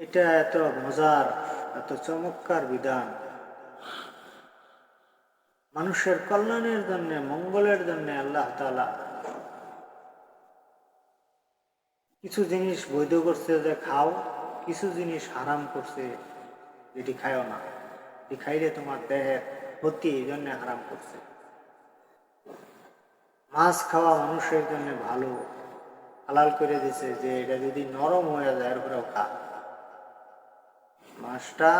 এটা এত মজার, এত চমৎকার বিধান। মানুষের কল্যাণের জন্য, মঙ্গলের জন্য আল্লাহ তাআলা কিছু জিনিস বৈধ করছে যে খাও, কিছু জিনিস হারাম করছে, যেটি খায়ও না। এটি খাইলে তোমার দেহের ক্ষতি এই জন্য হারাম করছে। মাছ খাওয়া মানুষের জন্য ভালো। হালাল করে দিছে যে এটা যদি নরম হয়ে যায়, এরপরেও খা। মাছটা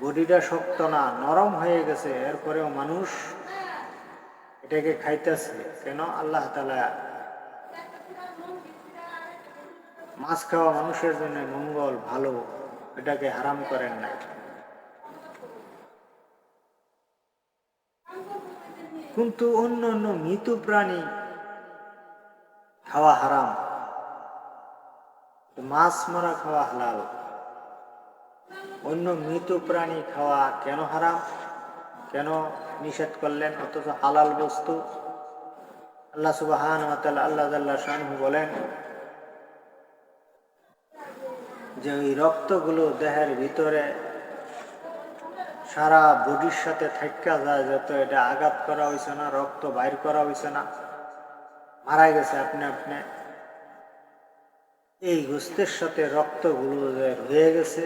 বডিটা শক্ত না, নরম হয়ে গেছে, এরপরেও মানুষ এটাকে খাইতেছে। কেন? আল্লাহ তালা মাছ খাওয়া মানুষের জন্য মঙ্গল, ভালো, এটাকে হারাম করেন নাই। কিন্তু অন্য অন্য মৃত প্রাণী খাওয়া হারাম। মাছ মারা খাওয়া হালাল। অন্য মৃত প্রাণী খাওয়া কেন হারাম? কেন নিষেধ করলেন? অথচ হালাল বস্তু। আল্লাহ সুবাহান আল্লাহ আল্লাহ শাহু বলেন, যে ওই রক্তগুলো দেহের ভিতরে সারা বডির সাথে থাকা যায় যত এটা আঘাত করা হয়েছে না, রক্ত বাইর করা হয়েছে না। মারা গেছে আপনি আপনি। এই গোস্তের সাথে রক্তগুলো রয়ে গেছে,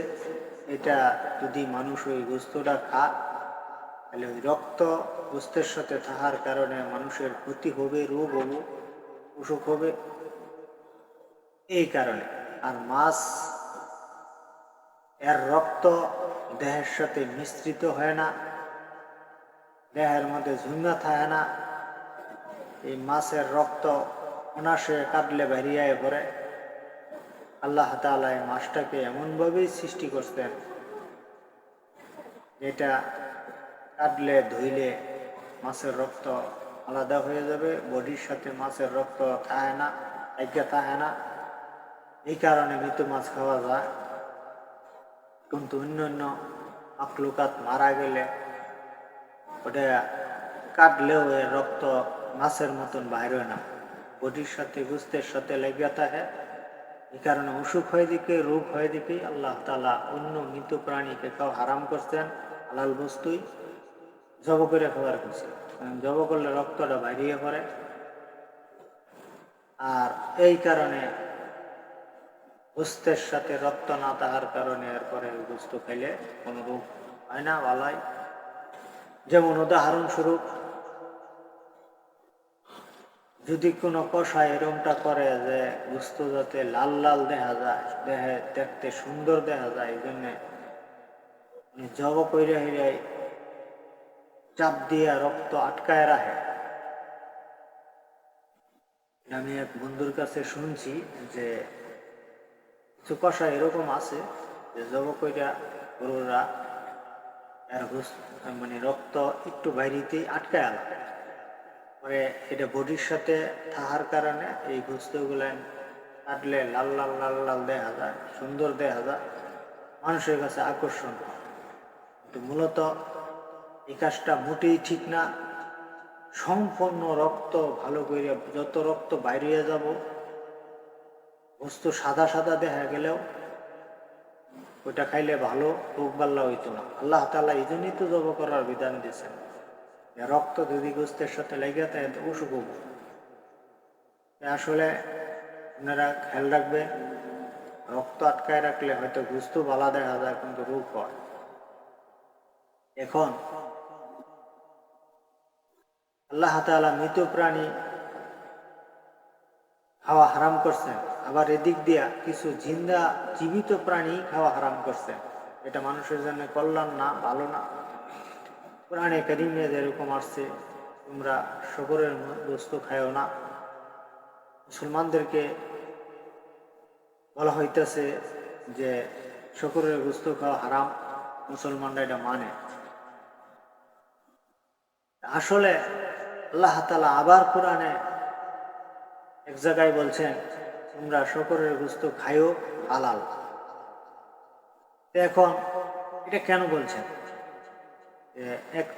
এটা যদি মানুষ ওই গোস্তটা খা তাহলে ওই রক্ত গোস্তের সাথে থাকার কারণে মানুষের ক্ষতি হবে, রোগ হবে, অসুখ হবে। এই কারণে আর মাছ, এর রক্ত দেহের সাথে মিশ্রিত হয় না। দেহের মধ্যে ঝুঙ্গা থাকে না। এই মাছের রক্ত অনাসে কাটলে বেরিয়ে পড়ে আল্লাহ তালা এই মাছটাকে এমনভাবেই সৃষ্টি করতেন যেটা কাটলে, ধুইলে মাছের রক্ত আলাদা হয়ে যাবে, বডির সাথে মাছের রক্ত থাকে না একে থাকে না। এই কারণে মৃত মাছ খাওয়া যায়। কিন্তু অন্য অন্য আকলুকাত মারা গেলে ওটা কাটলেও এর রক্ত মাছের মতন বাইরে না। বডির সাথে, গুস্তের সাথে লেগে থাকে। এই কারণে অসুখ হয়ে দিকে, রোগ হয়ে দিকে, আল্লাহ তালা অন্য মৃত প্রাণীকে কেউ হারাম করছেন, হালাল বস্তুই জব করে খাবার করছে জব করলে রক্তটা বাইরিয়ে পড়ে। আর এই কারণে গোস্তের সাথে রক্ত না থাকার কারণে এরপরে গোস্ত খাইলে কোনো রোগ হয় না, বালাই। যেমন উদাহরণস্বরূপ যদি কোনো কষায় এরমটা করে যে গোস্ত যাতে লাল লাল দেখা যায়, দেহে দেখতে সুন্দর দেখা যায়, এই জন্যে জব কইরে হিরে চাপ দিয়ে রক্ত আটকায় রাখে। আমি এক বন্ধুর কাছে শুনছি যে কিছু কষা এরকম আছে যে জব কইরা গরুরা এর মানে রক্ত একটু বাইরেতেই আটকায় আলা। পরে এটা বডির সাথে থাকার কারণে এই গোস্তগুলো কাটলে লাল লাল লাল লাল দেখা যায়, সুন্দর দেখা যায়, মানুষের কাছে আকর্ষণ কিন্তু মূলত এই কাজটা মোটেই ঠিক না। সম্পূর্ণ রক্ত ভালো করে যত রক্ত বাইরে যাব বস্তু সাদা সাদা দেখা গেলেও ওইটা খাইলে ভালো, রোগ বাল্লা হইতো না। আল্লাহ তালা এই জন্যই তো জব করার বিধান দিয়েছেন। রক্ত যদি গোস্তের সাথে লেগে থাকে তো অসুখ আসলে আপনারা খেয়াল রাখবেন রক্ত আটকায় রাখলে হয়তো গুস্ত বালা দেখা যায়, কিন্তু রোগ হয়। এখন আল্লাহ তালা মৃত প্রাণী খাওয়া হারাম করছেন আবার এদিক দিয়া কিছু জিন্দা জীবিত প্রাণী খাওয়া হারাম করছেন এটা মানুষের জন্য কল্যাণ না, ভালো না। প্রাণে কারিমে যেরকম আসছে, তোমরা শকরের বস্তু খায়ও না। মুসলমানদেরকে বলা হইতেছে যে শকরের বস্তু খাওয়া হারাম, মুসলমানরা এটা মানে। আসলে আল্লাহ তালা আবার কোরআনে এক জায়গায় বলছেন, তোমরা শকরের বস্তু খাইও হালাল। এখন এটা কেন বলছেন? এক,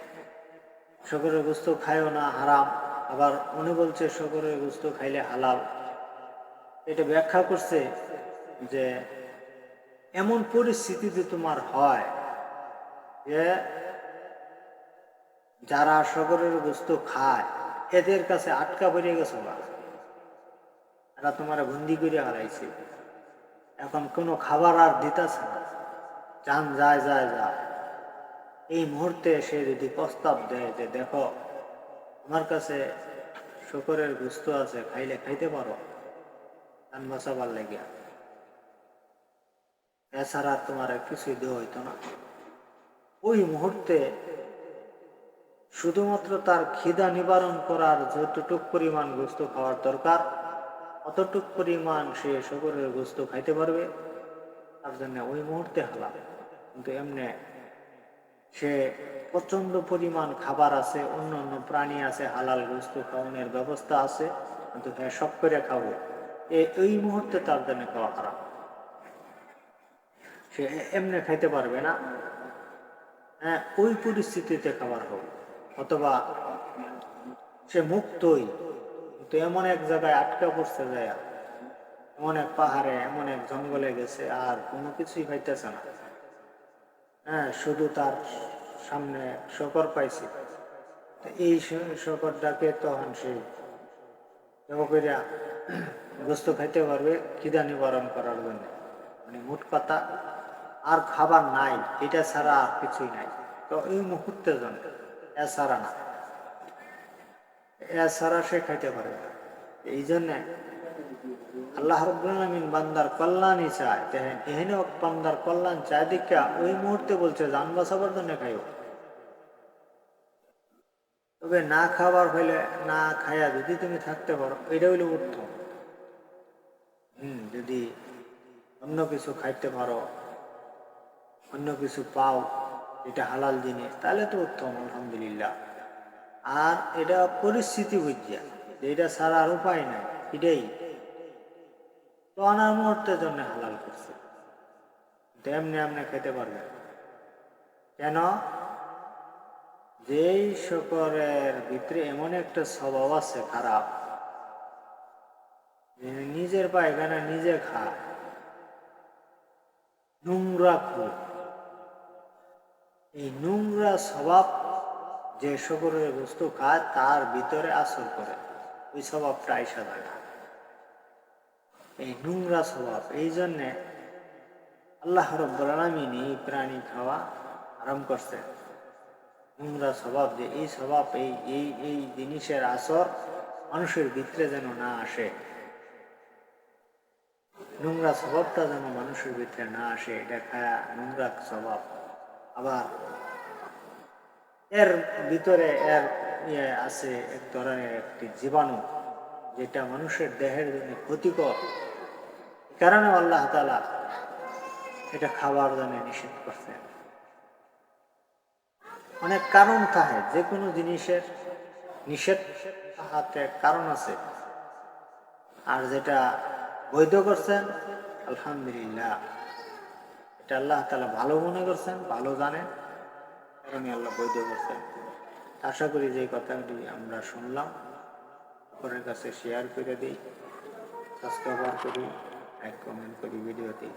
শকরের গোস্ত খায়ও না হারাম, আবার উনি বলছে শকরের গোস্ত খাইলে হালাল। এটা ব্যাখ্যা করছে যে এমন পরিস্থিতিতে তোমার হয় যে যারা শকরের গোস্ত খায়, এদের কাছে আটকা পড়ে গেছে বা? এরা তোমার বন্দি করে হারাইছে। এখন কোনো খাবার আর দিতেছে না। যান, যায় যায় যায়। এই মুহূর্তে সে যদি প্রস্তাব দেয় যে, দেখো, আমার কাছে শুকরের গুস্ত আছে, খাইলে খাইতে পারো। ধান বাঁচাবার লেগে এছাড়া তোমার কিছুই দেওয়া হইতো না। ওই মুহূর্তে শুধুমাত্র তার খিদা নিবারণ করার যতটুক পরিমাণ গোস্ত খাওয়ার দরকার অতটুক পরিমাণ সে শকরের গোস্ত খাইতে পারবে, তার জন্য ওই মুহূর্তে হালাল। কিন্তু এমনি সে প্রচণ্ড পরিমাণ খাবার আছে, অন্য অন্য প্রাণী আছে, হালাল গোস্ত খাওয়ানোর ব্যবস্থা আছে, কিন্তু হ্যাঁ সব করে খাব। এই মুহূর্তে তার জন্য খাওয়া খারাপ। সে এমনি খাইতে পারবে না। হ্যাঁ ওই পরিস্থিতিতে খাবার হবে অথবা সে মুক্তই কিন্তু এমন এক জায়গায় আটকা পড়ছে যায় এমন এক পাহাড়ে, এমন এক জঙ্গলে গেছে, আর কোনো কিছুই খাইতেছে না। হ্যাঁ শুধু তার সামনে শকর পাইছি। এই শকরটাকে তখন সে করিয়া গোস্ত খাইতে পারবে খিদা নিবারণ করার জন্য। মানে মোট কথা, আর খাবার নাই, এটা ছাড়া আর কিছুই নাই। তো এই মুহূর্তের জন্য, এছাড়া না। এছাড়া সে খাইতে পারবে না। এই জন্যে আল্লাহ আলামিন বান্দার কল্যাণই চায়। দেখেন এখানে বান্দার কল্যাণ চায় দেখা ওই মুহূর্তে বলছে যান বাঁচাবার জন্য খাইও। তবে না খাবার হইলে না খাইয়া যদি তুমি থাকতে পারো এটা হইলে উত্তম। হম, যদি অন্য কিছু খাইতে পারো, অন্য কিছু পাও, এটা হালাল জিনিস, তাহলে তো উত্তম, আলহামদুলিল্লাহ। আর এটা পরিস্থিতি বুঝিয়া এটা ছাড়া আর উপায় নাই, এটাই। তো আনার মুহূর্তের জন্য হালাল করছে। তেমনি আপনি খেতে পারবেন কেন? যেই শকরের ভিতরে এমন একটা স্বভাব আছে খারাপ নিজের পায়খানা নিজে খায়। নোংরা খুব এই নোংরা স্বভাব যে শকরের বস্তু খায়, তার ভিতরে আসর করে। ওই স্বভাবটা আইসা যায় এই নোংরা স্বভাব, এই জন্যে আল্লাহ রব্বুল আলামিন এই প্রাণী খাওয়া আরাম করছে। নোংরা স্বভাব যে এই স্বভাব, এই এই এই জিনিসের আসর মানুষের ভিতরে যেন না আসে। নোংরা স্বভাবটা যেন মানুষের ভিতরে না আসে, এটা খায়া নোংরা স্বভাব। আবার এর ভিতরে এর ইয়ে আছে এক ধরনের একটি জীবাণু, যেটা মানুষের দেহের জন্য ক্ষতিকর। কারণে আল্লাহ তালা এটা খাবার জন্য নিষেধ করছেন। অনেক কারণ থাকে যে কোনো জিনিসের নিষেধ হাতে কারণ আছে। আর যেটা বৈধ করছেন, আলহামদুলিল্লাহ। এটা আল্লাহ তালা ভালো মনে করছেন, ভালো জানেন। কারণে আল্লাহ বৈধ করছেন আশা করি যে কথাগুলি আমরা শুনলাম। পরের কাছে শেয়ার করে দিই। সাবস্ক্রাইব করি লাইক কমেন্ট করি ভিডিওতে